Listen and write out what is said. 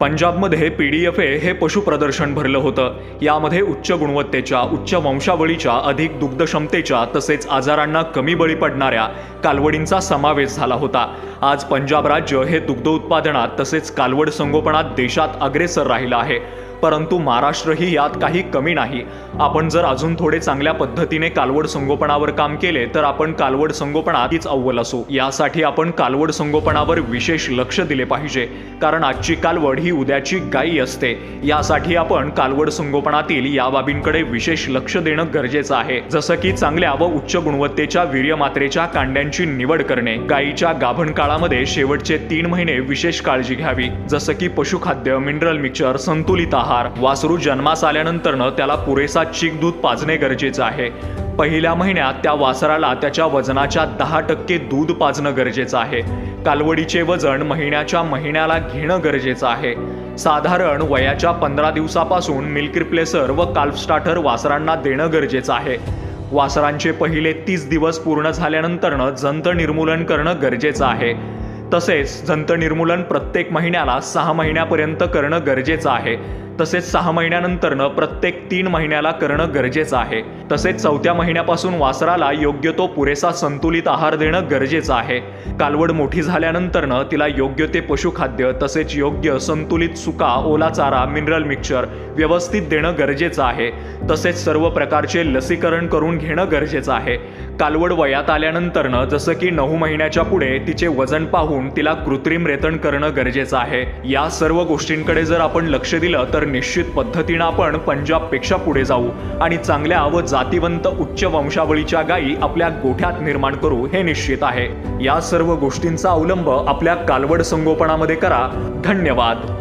पंजाबमध्ये P D F A हे पशु प्रदर्शन भरलं होतं. यामध्ये उच्च गुणवत्तेच्या उच्च वंशावळीच्या अधिक दुग्धक्षमतेच्या तसेच आजारांना कमी बळी पडणाऱ्या कालवडींचा समावेश झाला होता. आज पंजाब राज्य हे दुग्ध उत्पादनात तसेच कालवड संगोपनात देशात अग्रेसर राहिलं आहे. परंतु महाराष्ट्रही यात काही कमी नाही. आपण जर अजून थोडे चांगल्या पद्धतीने कालवड संगोपनावर काम केले तर आपण कालवड संगोपन आधीच अव्वल असू. यासाठी आपण कालवड संगोपनावर विशेष लक्ष दिले पाहिजे कारण आजची कालवड ही उद्याची गायी असते. यासाठी आपण कालवड संगोपनातील या बाबींकडे विशेष लक्ष देणं गरजेचं आहे. जसं की चांगल्या व उच्च गुणवत्तेच्या वीर्यमात्रेच्या कांड्यांची निवड करणे. गायीच्या गाभण काळामध्ये शेवटचे तीन महिने विशेष काळजी घ्यावी. जसं की पशुखाद्य मिनरल मिक्सर संतुलित आहार वासरू जन्मास आल्यानंतरनं त्याला पुरेसा चीक दूध पाजणे गरजेचं आहे. पहिल्या महिन्यात त्या वासराला त्याच्या वजनाच्या दहा टक्के दूध पाजणं गरजेचं आहे. कालवडीचे वजन महिन्याच्या महिन्याला घेणं गरजेचं आहे. साधारण वयाच्या पंधरा दिवसापासून मिल्क रिप्लेसर व काल्फ स्टार्टर वासरांना देणं गरजेचं आहे. वासरांचे पहिले तीस दिवस पूर्ण झाल्यानंतरनं जंत निर्मूलन करणं गरजेचं आहे. तसेच जंत निर्मूलन प्रत्येक महिन्याला सहा महिन्यापर्यंत करणं गरजेचं आहे. तसेच सहा महिन्यानंतरनं प्रत्येक तीन महिन्याला करणं गरजेचं आहे. तसेच चौथ्या महिन्यापासून वासराला योग्य तो पुरेसा संतुलित आहार देणं गरजेचं आहे. कालवड मोठी झाल्यानंतरनं तिला योग्य ते पशुखाद्य तसेच योग्य संतुलित सुका ओला चारा मिनरल मिक्सचर व्यवस्थित देणं गरजेचं आहे. तसेच सर्व प्रकारचे लसीकरण करून घेणं गरजेचं आहे. कालवड वयात आल्यानंतरनं जसं की नऊ महिन्याच्या पुढे तिचे वजन पाहून तिला कृत्रिम रेतन करणं गरजेचं आहे. या सर्व गोष्टींकडे जर आपण लक्ष दिलं तर तर निश्चित पद्धतीनं आपण पंजाबपेक्षा पुढे जाऊ आणि चांगल्या व जातीवंत उच्च वंशावळीच्या गायी आपल्या गोठ्यात निर्माण करू हे निश्चित आहे. या सर्व गोष्टींचा अवलंब आपल्या कालवड संगोपनामध्ये करा. धन्यवाद.